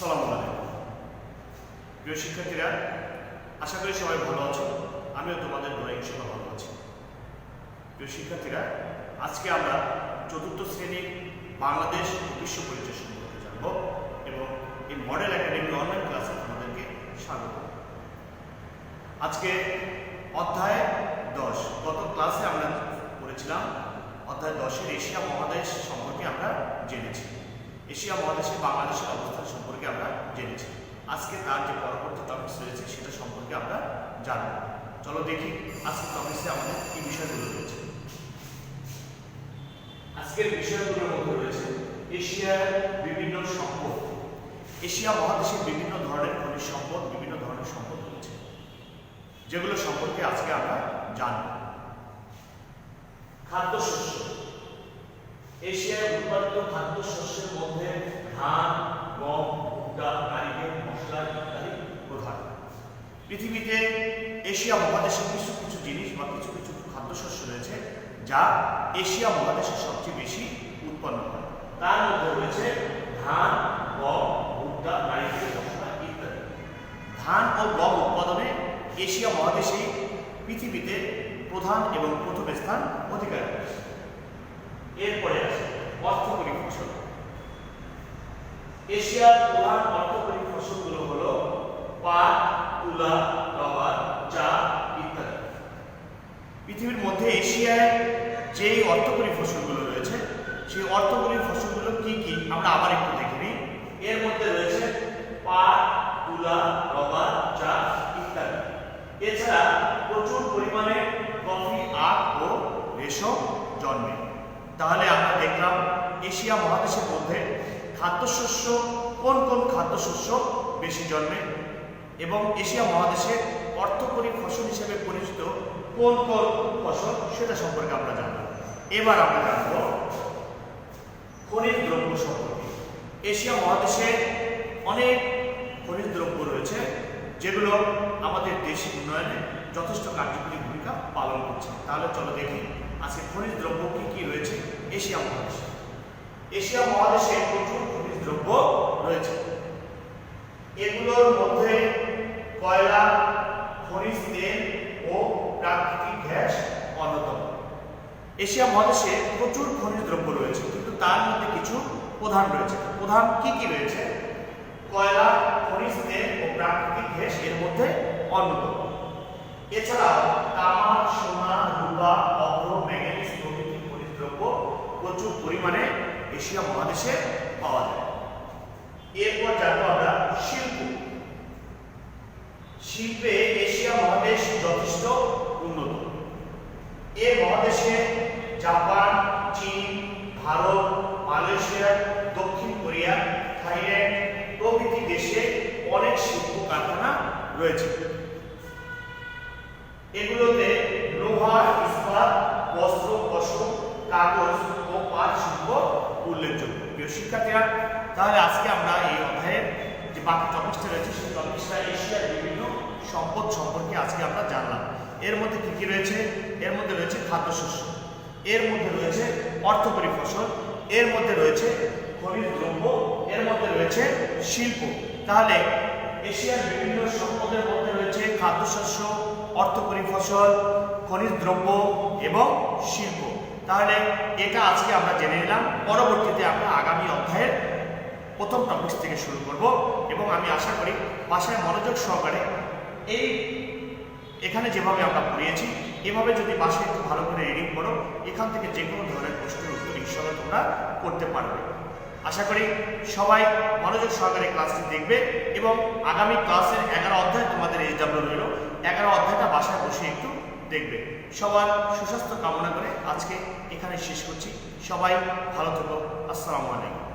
আসসালামু আলাইকুম। প্রিয় শিক্ষার্থীরা, আশা করি সবাই ভালো আছো। আমিও তোমাদের দোয়া ইনশাল্লাহ ভালো আছি। প্রিয় শিক্ষার্থীরা, আজকে আমরা চতুর্থ শ্রেণির বাংলাদেশ বিশ্ব পরিচয় সম্পর্কে জানব এবং এই মডেল একাডেমি অনলাইন ক্লাসে তোমাদেরকে স্বাগত। আজকে অধ্যায় দশ। গত ক্লাসে আমরা পড়েছিলাম, অধ্যায় দশের এশিয়া মহাদেশ সম্পর্কে আমরা জেনেছি। এশিয়া মহাদেশে বাংলাদেশের অবস্থান সম্পর্কে আমরা জেনেছি আজকে তার যে পরবর্তী টপিকস রয়েছে সেটা সম্পর্কে আমরা জানব। চলো দেখি আজকে টপিক্সে আমাদের কি বিষয়গুলো রয়েছে। আজকের বিষয়গুলোর মধ্যে রয়েছে এশিয়ার বিভিন্ন সম্পদ। এশিয়া মহাদেশের বিভিন্ন ধরনের খনিজ সম্পদ, বিভিন্ন ধরনের সম্পদ রয়েছে। যেগুলো সম্পর্কে আজকে আমরা জানব। খাদ্যশস্য। এশিয়ায় উৎপাদিত খাদ্যশস্যের মধ্যে ধান, গম, ভুট্টা, নারিকেল, মশলা ইত্যাদি। পৃথিবীতে এশিয়া মহাদেশে কিছু কিছু জিনিস বা কিছু কিছু খাদ্যশস্য রয়েছে যা এশিয়া মহাদেশে সবচেয়ে বেশি উৎপন্ন হয়। তার মধ্যে রয়েছে ধান, গম, ভুট্টা, নারিকেল মশলা ইত্যাদি। ধান ও গম উৎপাদনে এশিয়া মহাদেশেই পৃথিবীতে প্রধান এবং প্রথম স্থান অধিকার। করেছে এরপরে আছে অর্থকরী ফসল। এশিয়ার প্রধান অর্থকরী ফসলগুলো হলো পাট তুলা রবার চা ইত্যাদি। পৃথিবীর মধ্যে এশিয়ায় যে অর্থকরী ফসলগুলো রয়েছে, সেই অর্থকরী ফসলগুলো কি কি? আমরা আবার একটু দেখে নিই। এর মধ্যে রয়েছে পাট, তুলা, রবার, চা ইত্যাদি। এছাড়া প্রচুর পরিমাণে কফি, আখ ও রেশম জন্মে। তাহলে আমরা দেখলাম এশিয়া মহাদেশের মধ্যে খাদ্যশস্য কোন কোন খাদ্যশস্য বেশি জন্মে? এবং এশিয়া মহাদেশে অর্থকরী ফসল হিসেবে পরিচিত কোন কোন ফসল সেটা সম্পর্কে আমরা জানব। এবার আমরা জানব খনিজ দ্রব্য সম্পর্কে। এশিয়া মহাদেশে অনেক খনিজ দ্রব্য রয়েছে, যেগুলো আমাদের দেশ উন্নয়নে যথেষ্ট কার্যকরী ভূমিকা পালন করছে। তাহলে চলো দেখি আজকে খনিজ দ্রব্য কি কি রয়েছে এশিয়া মহাদেশে। এশিয়া মহাদেশে প্রচুর খনিজ দ্রব্য রয়েছে। এগুলোর মধ্যে কয়লা খনিজ তেল ও প্রাকৃতিক গ্যাস অন্যতম এশিয়া মহাদেশে প্রচুর খনিজ দ্রব্য রয়েছে, কিন্তু তার মধ্যে কিছু প্রধান রয়েছে। প্রধান কি কি রয়েছে? কয়লা, খনিজ তেল ও প্রাকৃতিক গ্যাস এর মধ্যে অন্যতম। এছাড়া তামা, সোনা, রূপা, অভ্র ম্যাঙ্গানিজ প্রভৃতি খনিজ দ্রব্য প্রচুর পরিমাণে এশিয়া মহাদেশে পাওয়া যায়। এরপর জানব আমরা শিল্প। শিল্পে এশিয়া মহাদেশ যথেষ্ট উন্নত। এ মহাদেশে জাপান, চীন, ভারত, মালয়েশিয়া, দক্ষিণ কোরিয়া, থাইল্যান্ড প্রভৃতি দেশে অনেক শিল্প কারখানা রয়েছে। এগুলোতে লোহা, ইস্পাত, বস্ত্র পশম কাগজ ও পাট শিল্প উল্লেখযোগ্য। প্রিয় শিক্ষার্থীরা, তাহলে আজকে আমরা এই অধ্যায়ের যে বাকি টপিকসটা রয়েছে, সেই টপিকসটা এশিয়ার বিভিন্ন সম্পদ সম্পর্কে আজকে আমরা জানলাম। এর মধ্যে কি কি রয়েছে? এর মধ্যে রয়েছে খাদ্যশস্য। এর মধ্যে রয়েছে অর্থকরী ফসল এর মধ্যে রয়েছে খনিজ দ্রব্য, এর মধ্যে রয়েছে শিল্প। তাহলে এশিয়ার বিভিন্ন সম্পদের মধ্যে রয়েছে খাদ্যশস্য অর্থকরী ফসল খনিজ দ্রব্য এবং শিল্প। তাহলে এটা আজকে আমরা জেনে নিলাম। পরবর্তীতে আমরা আগামী অধ্যায়ের প্রথম টপিক্স থেকে শুরু করব এবং আমি আশা করি বাসায় মনোযোগ সহকারে এই এখানে যেভাবে আমরা পড়িয়েছি, এভাবে যদি বাসায় একটু ভালো করে রিডিং করো, এখান থেকে যে কোনো ধরনের প্রশ্নের উত্তর ইনশাল্লাহ তোমরা করতে পারবে। আশা করি সবাই মনোযোগ সহকারে ক্লাসটি দেখবে এবং আগামী ক্লাসের এগারো অধ্যায় তোমাদের এই রইল। এগারো অধ্যায়টা বাসায় বসে একটু দেখবে। সবার সুস্বাস্থ্য কামনা করে আজকে এখানে শেষ করছি। সবাই ভালো থেকো। আসসালামু আলাইকুম।